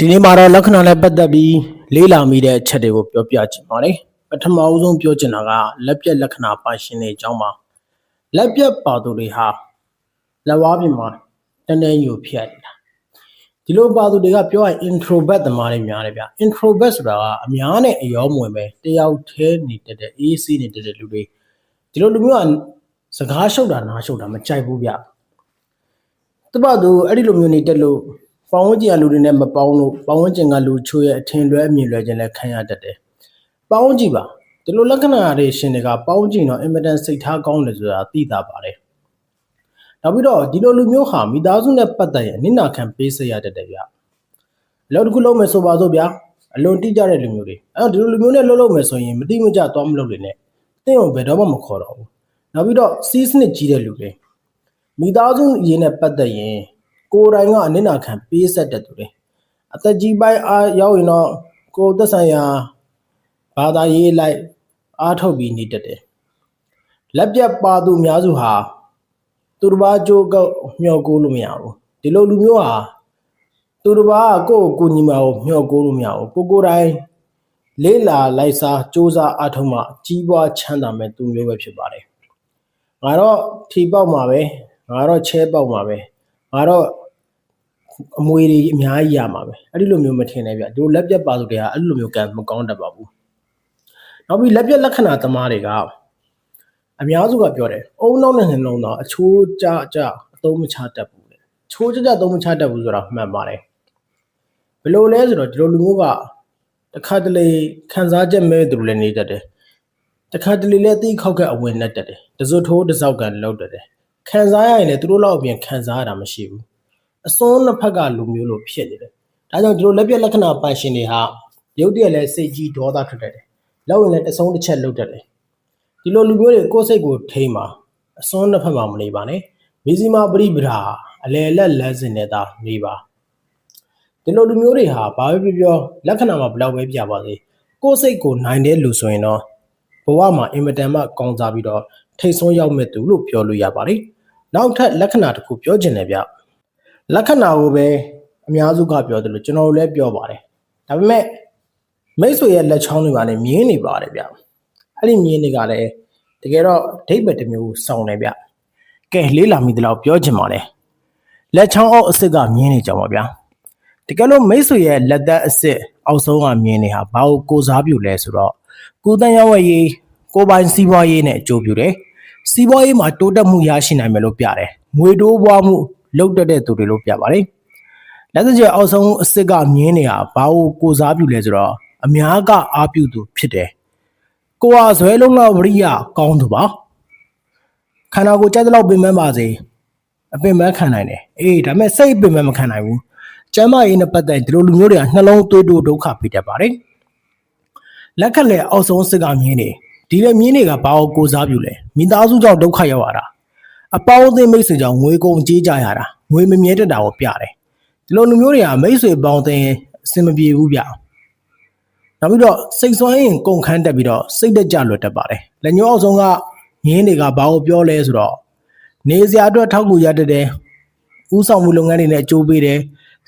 ဒီနေ့မှာတော့လက္ခဏာနဲ့ပတ်သက်ပြီးလေးလာမိတဲ့အချက်တွေကိုပြောပြချင်ပါတယ်ပထမအဆုံးပြောချင်တာကလက်ပြက်လက္ခဏာပါရှင်တွေအကြောင်းပါလက်ပြက်ပါသူတွေဟာလက်ဝါးပြင်မှာတန်းတန်းယူဖြစ်နေတာဒီလိုပါသူတွေကပြောရင် introvert သမားတွေများတယ်ဗျ introvert ဆိုတာကအများနဲ့အယောမဝင်ပဲတယောက်တည်းနေတတ်တဲ့ AC နေတတ်တဲ့လူတွေဒီလိုလူမျိုးကစကားရှုပ်တာနားရှုပ်တာမကြိုက်ဘူးဗျတပတ်သူအဲ့ဒီလိုမျိုးနေတက်လို့ ပေါင်းဝန်းကျင်ကလူတွေနဲ့မပေါင်းလို့ပေါင်းဝန်းကျင်ကလူချို့ရဲ့အထင်လွဲအမြင်လွဲခြင်းလည်းခံရတတ်တယ်ပေါင်းကြည့်ပါဒီလိုလက္ခဏာတွေရှင်တွေကပေါင်းကြည့်တော့အင်မတန်စိတ်ထားကောင်းတယ်ဆိုတာသိတာပါတယ်နောက်ပြီးတော့ဒီလိုလူမျိုးဟာမိသားစုနဲ့ပတ်သက်ရင်အနစ်နာခံပေးစေရတတ်တယ်ဗျအလုပ်တစ်ခုလုပ်မယ်ဆိုပါစို့ဗျာအလွန်တိကျတဲ့လူမျိုးတွေအဲ့တော့ဒီလိုလူမျိုးနဲ့လှုပ်လှုပ်မယ်ဆိုရင်မတိမကျသွားမလုပ်နေနဲ့တင့်အောင်ဘယ်တော့မှမခေါ်တော့ဘူးနောက်ပြီးတော့စီးစနစ်ကြီးတဲ့လူတွေမိသားစုအရေးနဲ့ပတ်သက်ရင် ကိုယ်တိုင်ကအနစ်နာခံပေးဆက်တဲ့သူတွေအသက်ကြီးပိုင်းအားရောက်ရင်တော့ကိုယ်သက်ဆိုင်ရာဘာသာရေးလိုက်အားထုတ်ပြီးနေတတ်တယ်လက်ပြတ်ပါသူအများစုဟာသူတစ်ပါးကြိုးကောက်မျှော်ကိုးလို့မရဘူးဒီလိုလူမျိုးဟာသူတစ်ပါးကကိုယ့်ကိုယ်ကိုညီမကိုမျှော်ကိုးလို့မရဘူးကိုကိုယ်တိုင်လေးလာလိုက်စားစူးစမ်းအားထုတ်မှကြီးပွားချမ်းသာမဲ့သူမျိုးပဲဖြစ်ပါတယ်ငါတော့ထီပေါက်မှာပဲငါတော့ချဲပေါက်မှာပဲ ငါတော့အမွေတွေအများကြီးရမှာပဲအဲ့ဒီလိုမျိုးမထင်နဲ့ဗျဒီလိုလက်ပြတ်ပါသူတွေကအဲ့လိုမျိုးကံမကောင်းတတ်ပါဘူးနောက်ပြီးလက်ပြတ်လက္ခဏာသမားတွေကအများစုကပြောတယ်အုံနောက်နဲ့နှလုံးသားအချိုးကြကြအသုံးမချတတ်ဘူးလေချိုးကြကြအသုံးမချတတ်ဘူးဆိုတာမှန်ပါတယ်ဘယ်လိုလဲဆိုတော့ဒီလိုလူမျိုးကတစ်ခါတလေခံစားချက်မဲ့သူတွေလည်းနေတတ်တယ်တစ်ခါတလေလည်းသိခောက်ကအဝင်နဲ့တတ်တယ်တစွတ်ထိုးတစောက်ကန်လောက်တတ်တယ် ခံစားရရင်လည်းသူတို့လောက်အပြင်ခံစားရတာမရှိဘူးအစွန်းနှစ်ဖက်ကလူမျိုးလိုဖြစ်နေတယ်ဒါကြောင့်ဒီလိုလက်ပြလက္ခဏာပိုင်ရှင်တွေဟာရုပ်တရက်လည်းစိတ်ကြီးဒေါသထွက်တတ်တယ်လောက်ရင်လည်းတဆုံးတစ်ချက်လောက်တတ်တယ်ဒီလိုလူမျိုးတွေကိုယ်စိတ်ကိုထိမ့်ပါအစွန်းနှစ်ဖက်မှာမနေပါနဲ့မီဇီမာပရိပဒါအလယ်လက်လက်စင်နဲ့သာနေပါဒီလိုလူမျိုးတွေဟာဘာပဲပြောပြောလက္ခဏာမှာဘယ်လောက်ပဲပြပါစေကိုယ်စိတ်ကိုနိုင်တဲ့လူဆိုရင်တော့ဘဝမှာအင်မတန်မှကောင်းစားပြီးတော့ထိတ်ဆုံးရောက်မဲ့သူလို့ပြောလို့ရပါတယ် နောက်ထပ်လက္ခဏာတစ်ခုပြောချင်တယ်ဗျလက္ခဏာကိုပဲအများစုကပြောတယ်လို့ကျွန်တော်တို့လည်းပြောပါတယ်ဒါပေမဲ့မိတ်ဆွေရဲ့လက်ချောင်းတွေပါလည်းမြင်းနေပါတယ်ဗျအဲ့ဒီမြင်းတွေကလည်းတကယ်တော့ဒိတ်ဘက်တစ်မျိုးစောင်းတယ်ဗျကဲလေးလာမိသလောက်ပြောချင်ပါတယ်လက်ချောင်းအောက်အစ်စ်ကမြင်းနေကြပါဗျာတကယ်လို့မိတ်ဆွေရဲ့လက်သက်အစ်စ်အောက်ဆုံးကမြင်းနေဟာဘာကိုကိုစားပြုလဲဆိုတော့ကိုတန်ရောက်ဝဲရေးကိုပိုင်စီးပွားရေးနဲ့အကျိုးပြုတယ် စီးပွားရေးမှာတိုးတက်မှုရရှိနိုင်မယ်လို့ပြတယ်ငွေတိုးပွားမှုလုပ်တတ်တဲ့သူတွေလို့ပြပါတယ်လက်စကျအောက်ဆုံးအစ်စ်ကမြင်းနေဟာဘာကိုကိုစားပြုလဲဆိုတော့အများကအားပြုသူဖြစ်တယ်ကိုဟာဇွဲလုံးလောက်ဝရိယကောင်းသူပါခန္ဓာကိုယ်ကြိုက်တဲ့လောက်ပင်ပန်းပါစေအပင်ပန်းခံနိုင်တယ်အေးဒါပေမဲ့စိတ်ပင်ပန်းမခံနိုင်ဘူးကျမ်းမာရေးနဲ့ပတ်သက်ဒီလိုလူမျိုးတွေကနှလုံးသွေးတိုးဒုက္ခပေးတတ်ပါတယ်လက်ခက်လက်အောက်ဆုံးစစ်ကမြင်းနေ ဒီလေမြင်းတွေကဘာကိုကိုစားပြုလဲမိသားစုကြောင့်ဒုက္ခရောက်ရတာအပေါင်းအသင်းမိတ်ဆွေကြောင့်ငွေကုန်ကြေးကြရတာငွေမမြဲတတ်တာကိုပြတယ်ဒီလိုလူမျိုးတွေကမိတ်ဆွေပေါင်းတဲ့အဆင်မပြေဘူးဗျနောက်ပြီးတော့စိတ်ဆွမ်းရင်ကုန်ခန်းတက်ပြီးတော့စိတ်တက်ကြလွတ်တတ်ပါတယ်လက်ညှိုးအောက်ဆုံးကငင်းတွေကဘာကိုပြောလဲဆိုတော့နေစရာအတွက်ထောက်ကူရတတ်တယ်ဥဆောင်မှုလုပ်ငန်းတွေနဲ့အကျိုးပေးတယ်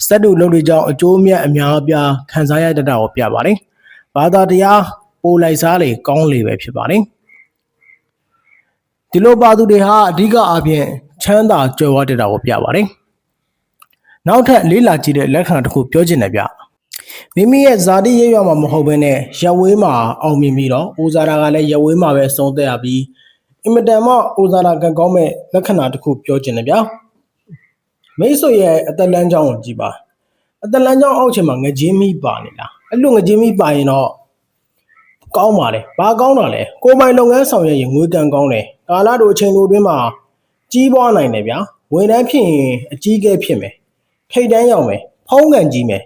စက်တူလုပ်တွေကြောင့်အကျိုးမြတ်အများအပြားခံစားရတတ်တာကိုပြပါတယ်ဘာသာတရား ပိုလိုက်စားလေကောင်းလေပဲဖြစ်ပါတယ်ဒီလိုပါသူတွေဟာအဓိကအားဖြင့်ချမ်းသာကြွယ်ဝတတ်တာကိုပြပါတယ်နောက်ထပ်လေးလာကြည့်တဲ့လက္ခဏာတစ်ခုပြောချင်တယ်ဗျမိမိရဲ့ဇာတိရေးရမှာမဟုတ်ဘဲနဲ့ရဝေးမှာအောင်မြင်ပြီးတော့အိုဇာတာကလည်းရဝေးမှာပဲဆုံးသက်ရပြီးအင်မတန်မှအိုဇာတာကကောင်းမဲ့လက္ခဏာတစ်ခုပြောချင်တယ်ဗျမိတ်ဆွေရဲ့အသက်လမ်းကြောင်းကိုကြည့်ပါအသက်လမ်းကြောင်းအောက်ချင်မှာငကြင်းမိပါနေလားအဲ့လိုငကြင်းမိပါရင်တော့ ကောင်းပါလေဘာကောင်းတာလဲကိုယ်ပိုင်လုပ်ငန်းဆောင်ရွက်ရင်ငွေကံကောင်းတယ်ကာလတို့အချိန်တို့အတွင်းမှာကြီးပွားနိုင်တယ်ဗျာဝန်ထမ်းဖြစ်ရင်အကြီးအကဲဖြစ်မယ်ထိတ်တန်းရောက်မယ်ဖုံးကန်ကြီးမယ်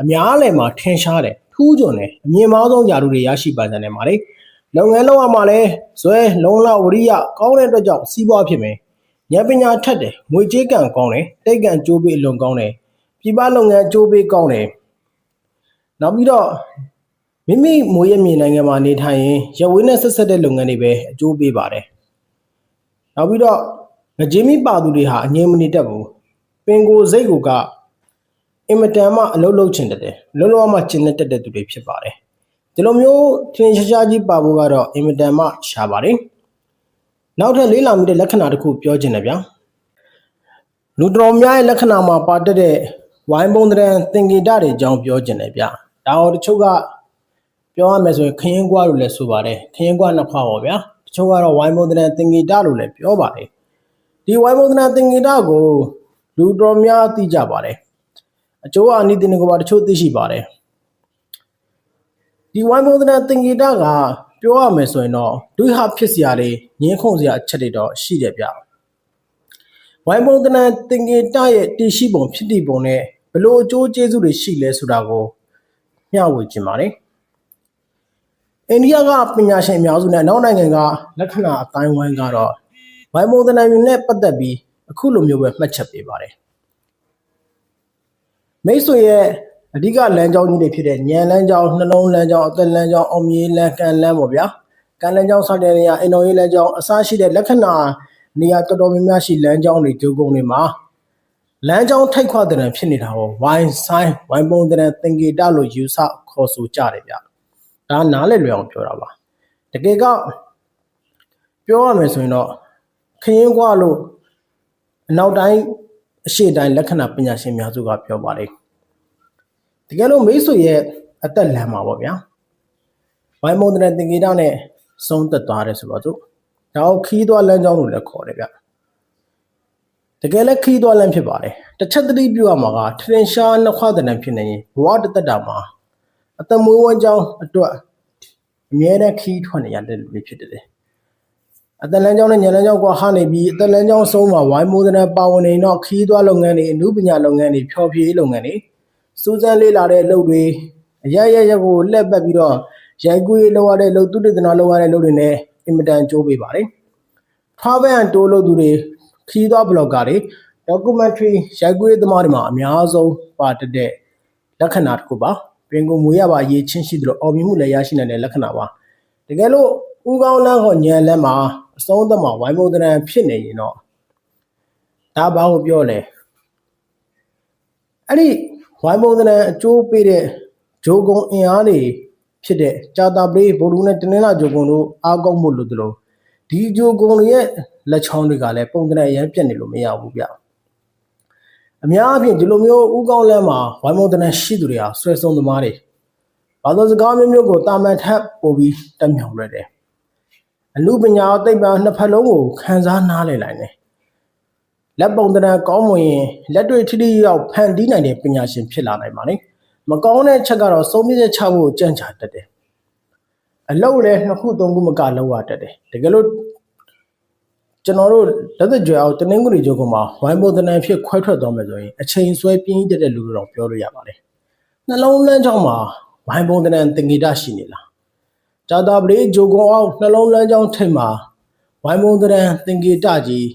အများလည်းမှာထင်ရှားတယ်ထူးချွန်တယ်အမြင့်မားဆုံးຢာတို့တွေရရှိပါကြတယ်မှာလေလုပ်ငန်းလုပ်ရမှာလဲဇွဲလုံလဝရိယကောင်းတဲ့အတွက်ကြောင့်စီးပွားဖြစ်မယ်ဉာဏ်ပညာထက်တယ်ငွေကြေးကံကောင်းတယ်တိတ်ကံကြိုးပေးအလွန်ကောင်းတယ်ပြည်ပလုပ်ငန်းကြိုးပေးကောင်းတယ်နောက်ပြီးတော့ မိမိမွေးရမြေနိုင်ငံမှာနေထိုင်ရင်ရဝေးနဲ့ဆက်ဆက်တဲ့လုပ်ငန်းတွေပဲအကျိုးပေးပါတယ်နောက်ပြီးတော့ငကြင်းမိပါသူတွေဟာအငြင်းမနေတတ်ဘူးပင်ကိုစိတ်ကိုကအအင်မတန်မှအလုံးလုံးချင်တဲ့တယ်လုံးလုံးမှကျင်တဲ့တက်တဲ့သူတွေဖြစ်ပါတယ်ဒီလိုမျိုးထင်ရှားရှားကြီးပါဖို့ကတော့အင်မတန်မှရှားပါတယ်နောက်ထပ်လေးလာမိတဲ့လက္ခဏာတစ်ခုပြောချင်တယ်ဗျာလူတော်များရဲ့လက္ခဏာမှာပါတတ်တဲ့ဝိုင်းပုံတဲ့သင်္ကေတတွေအကြောင်းပြောချင်တယ်ဗျာဒါတော့တချို့က ပြောရမယ်ဆိုရင်ခရင်ကွာလို့လည်းဆိုပါတယ်ခရင်ကွာနှစ်ခွာပါဗျာတချို့ကတော့ဝိုင်းပုံတဲ့သင်္ကေတလို့လည်းပြောပါတယ်ဒီဝိုင်းပုံတဲ့သင်္ကေတကိုလူတော်များသိကြပါတယ်အကျိုးအနိသင်္ကဘာတချို့သိရှိပါတယ်ဒီဝိုင်းပုံတဲ့သင်္ကေတကပြောရမယ်ဆိုရင်တော့ဒုဟာဖြစ်စရာလေးငင်းခုန်စရာအချက်တွေတော့ရှိတယ်ဗျဝိုင်းပုံတဲ့သင်္ကေတရဲ့တည်ရှိပုံဖြစ်တည်ပုံနဲ့ဘလို့အကျိုးကျေးဇူးတွေရှိလဲဆိုတာကိုမျှဝေခြင်းပါတယ် အိန္ဒိယကပညာရှင်အများစုနဲ့နောက်နိုင်ငံကလက္ခဏာအတိုင်းဝိုင်းကတော့ဝိုင်းပုံတဲ့နဲ့ပတ်သက်ပြီးအခုလိုမျိုးပဲမှတ်ချက်ပေးပါတယ်မိတ်ဆွေရဲ့အဓိကလမ်းကြောင်းကြီးတွေဖြစ်တဲ့ဉာဏ်လမ်းကြောင်းနှလုံးလမ်းကြောင်းအသက်လမ်းကြောင်းအောင်မြင်လမ်းကံလမ်းပေါ့ဗျာကံလမ်းကြောင်းစတဲ့နေရာအိမ်တော်ရေးလမ်းကြောင်းအစရှိတဲ့လက္ခဏာနေရာတော်တော်များများရှိလမ်းကြောင်းတွေဂျုံကုန်တွေမှာလမ်းကြောင်းထိုက်ခွတဲ့ဖြစ်နေတာကိုဝိုင်းဆိုင်ဝိုင်းပုံတဲ့သင်္ကေတလို့ယူဆခေါ်ဆိုကြတယ်ဗျ ဒါနားလည်လွယ်အောင်ပြောတာပါတကယ်ကပြောရမယ်ဆိုရင်တော့ခရင်ကွာလို့အနောက်တိုင်းအရှိတိုင်းလက္ခဏာပညာရှင်များစုကပြောပါတယ်တကယ်လို့မိတ်ဆွေရဲ့အသက်လမ်းမှာပေါ့ဗျာဝိုင်းမုံတဲ့သင်္ကေတနဲ့ဆုံးသက်သွားတယ်ဆိုတော့သူဒါကိုခီးသွားလမ်းကြောင်းလို့လည်းခေါ်တယ်ဗျတကယ်လည်းခီးသွားလမ်းဖြစ်ပါတယ်တစ်ချက်တတိပြုရမှာကထရင်ရှားနှစ်ခွတဲ့နံဖြစ်နေရင်ဘဝတသက်တာမှာ အသက်မွေးဝမ်းကြောင်းအတွက်အမြဲတမ်းခီးထွက်နေရတဲ့လူတွေဖြစ်တယ်အတလန်းကျောင်းနဲ့ညလန်းကျောင်းကဟာနေပြီးအတလန်းကျောင်းအဆုံးမှာဝိုင်းမိုးတဲ့ပါဝင်နေတော့ခီးသွားလုပ်ငန်းတွေအမှုပညာလုပ်ငန်းတွေဖျော်ဖြေလုပ်ငန်းတွေစူးစမ်းလေးလာတဲ့အလုပ်တွေအရရရကိုလက်ပတ်ပြီးတော့ရိုက်ကူးရေးလုပ်ရတဲ့အလုပ်သူတည်တနာလုပ်ရတဲ့အလုပ်တွေနဲ့အင်မတန်ကြိုးပေးပါတယ်။ Travel and Tour လုပ်သူတွေခီးသွား blogger တွေ documentary ရိုက်ကူးရေးသမားတွေမှာအများဆုံးပါတတ်တဲ့လက္ခဏာတစ်ခုပါ။ ပင်ကိုမွေရပါအရေးချင်းရှိသလိုအောင်မြင်မှုလည်းရရှိနိုင်တဲ့လက္ခဏာပါ။တကယ်လို့ဦးကောင်းလန်းဟောညံလန်းမှာအဆုံးသက်မှာဝိုင်းမုံတရံဖြစ်နေရင်တော့ဒါဘာကိုပြောလဲအဲ့ဒီဝိုင်းမုံတရံအကျိုးပေးတဲ့ဂျိုကုံအင်အားတွေဖြစ်တဲ့ကြာတာပလေးဘိုလ်လူနဲ့တင်းနှလာဂျိုကုံတို့အားကောင်းမှုလို့တို့ဒီဂျိုကုံတွေရဲ့လက်ချောင်းတွေကလည်းပုံတရံရမ်းပြတ်နေလို့မရဘူးဗျ အများအပြားဒီလိုမျိုးဥကောင်းလမ်းမှာဝိုင်းမုံတရံရှိသူတွေဟာဆွဲဆုံးသမားတွေဘာလို့စကားမျိုးမျိုးကိုတာမန်ထပ်ပို့ပြီးတက်မြောင်ရတဲ့အမှုပညာသိပ္ပံနှစ်ဖက်လုံးကိုခန်းစားနားလည်နိုင်တယ်လက်ပုံတရံကောင်းမွင်ရင်လက်တွေ့ထိထိရောက်ဖန်တီးနိုင်တဲ့ပညာရှင်ဖြစ်လာနိုင်ပါလေမကောင်းတဲ့ချက်ကတော့စုံပြည့်ချဖို့ကြံ့ချတတ်တယ်အလုပ်လည်းနှစ်ခုသုံးခုမကလောက်ရတတ်တယ်တကယ်လို့ ကျွန်တော်တို့လက်သက်ကြွအောင်တနင်္ဂနွေကျုပ်ကမှာဝိုင်းပုံတနံဖြစ်ခွဲထွက်သွားမယ်ဆိုရင်အချိန်ဆွဲပြင်းတက်တဲ့လူတွေတော့ပြောလို့ရပါတယ်နှလုံးလန်းချောင်းမှာဝိုင်းပုံတနံတင်ဂီတရှိနေလားဂျာတာပလေးဂျိုကွန်အောင်နှလုံးလန်းချောင်းထိပ်မှာဝိုင်းပုံတရံသင်္ကေတကြီး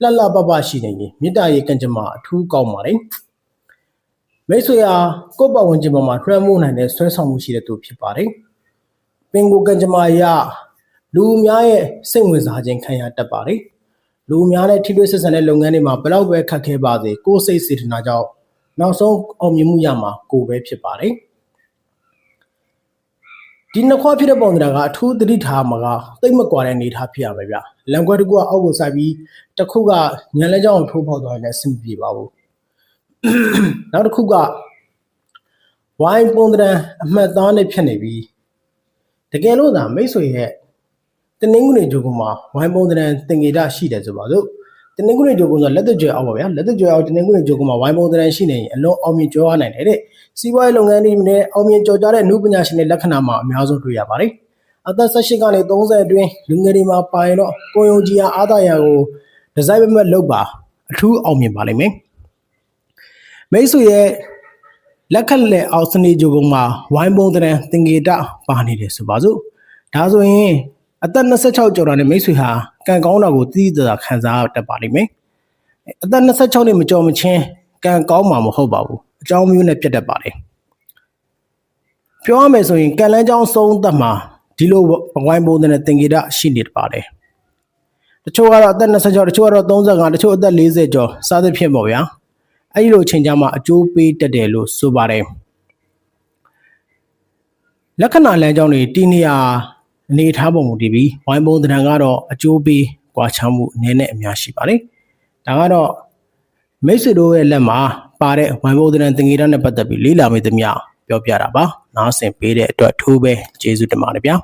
လှလှပပရှိနေရင်မေတ္တာရေးကံကြမ္မာအထူးကောင်းပါတယ်မိတ်ဆွေဟာကိုယ့်ပတ်ဝန်းကျင်ပေါ်မှာလွှမ်းမိုးနိုင်တဲ့ဆွဲဆောင်မှုရှိတဲ့သူဖြစ်ပါတယ်ပင်ကိုကံကြမ္မာရ လူအများရဲ့စိတ်ဝင်စားခြင်းခံရတတ်ပါတယ်လူအများနဲ့ထိတွေ့ဆက်ဆံတဲ့လုပ်ငန်းတွေမှာဘလောက်ပဲခက်ခဲပါစေကိုယ်စိတ်စေတနာကြောင့်နောက်ဆုံးအောင်မြင်မှုရမှာကိုယ်ပဲဖြစ်ပါတယ်ဒီနှစ်ခွဖြစ်တဲ့ပုံစံကအထူးသတိထားမှာကတိတ်မကွာတဲ့အနေထားဖြစ်ရမယ်ဗျလန်ခွဲတစ်ခုကအောက်ကိုစိုက်ပြီးတစ်ခုကညံလဲကြောင်းထိုးဖောက်သွားရင်လည်းအဆင်ပြေပါဘူးနောက်တစ်ခုကဝိုင်းပုံစံအမှတ်သားနဲ့ဖြစ်နေပြီးတကယ်လို့သာမိတ်ဆွေရဲ့ တနင်္ဂနွေဂျိုကမှာဝိုင်းပုံစံတင်ငေဒရှိတယ်ဆိုပါစို့တနင်္ဂနွေဂျိုကဆိုလက်သက်ကြွအောင်ပါဗျာလက်သက်ကြွအောင်တနင်္ဂနွေဂျိုကမှာဝိုင်းပုံစံရှိနေရင်အလုံးအောင်မြင်ကြောရနိုင်တယ်တဲ့စီးပွားရေးလုပ်ငန်းတွေနဲ့အောင်မြင်ကြော်ကြားတဲ့အမှုပညာရှင်တွေလက္ခဏာမှာအများဆုံးတွေ့ရပါတယ်။အသက်18ကနေ30အတွင်းလူငယ်တွေမှာပါရင်တော့ကိုယုံကြည်အားအားသာရာကိုဒီဇိုင်းမဲ့လုပ်ပါအထူးအောင်မြင်ပါလိမ့်မယ်။မိတ်ဆွေရဲ့လက်ခက်လက်အောက်စနေကြိုကုံမှာဝိုင်းပုံတဲ့သင်္ကေတပါနေတယ်ဆိုပါစို့။ဒါဆိုရင် အသက်26ကျော်တာနဲ့မိတ်ဆွေဟာကံကောင်းတာကိုသိသိသာခံစားတတ်ပါလိမ့်မယ်။အသက်26နှစ်မကျော်မချင်းကံကောင်းမှာမဟုတ်ပါဘူးအကြောင်းမျိုးနဲ့ပြတ်တတ်ပါတယ်ပြောရမယ်ဆိုရင်ကံလန်းကြောင်းဆုံးသက်မှာဒီလိုဘဝိုင်းပုံတဲ့သင်္ကေတရှိနေပါတယ်တချို့ကတော့အသက်26တချို့ကတော့35တချို့အသက်40ကျော်စသဖြင့်ပေါ့ဗျာအဲဒီလိုအချိန်ကြမှာအကျိုးပေးတတ်တယ်လို့ဆိုပါတယ်လက္ခဏာလမ်းကြောင်းတွေတီနေရာ အနေအထားပုံမူတည်ပြီးဝိုင်းပုံသဏ္ဍာန်ကတော့အကျိုးပေးကွာခြားမှုအနည်းနဲ့အများရှိပါတယ်ဒါကတော့မိတ်ဆွေတို့ရဲ့လက်မှာပါတဲ့ဝိုင်းပုံသဏ္ဍာန်သင်္ကေတနဲ့ပတ်သက်ပြီးလေ့လာမိသမျှပြောပြတာပါနားဆင်ပေးတဲ့အတွက်ထိုးပဲကျေးဇူးတင်ပါတယ်ဗျာ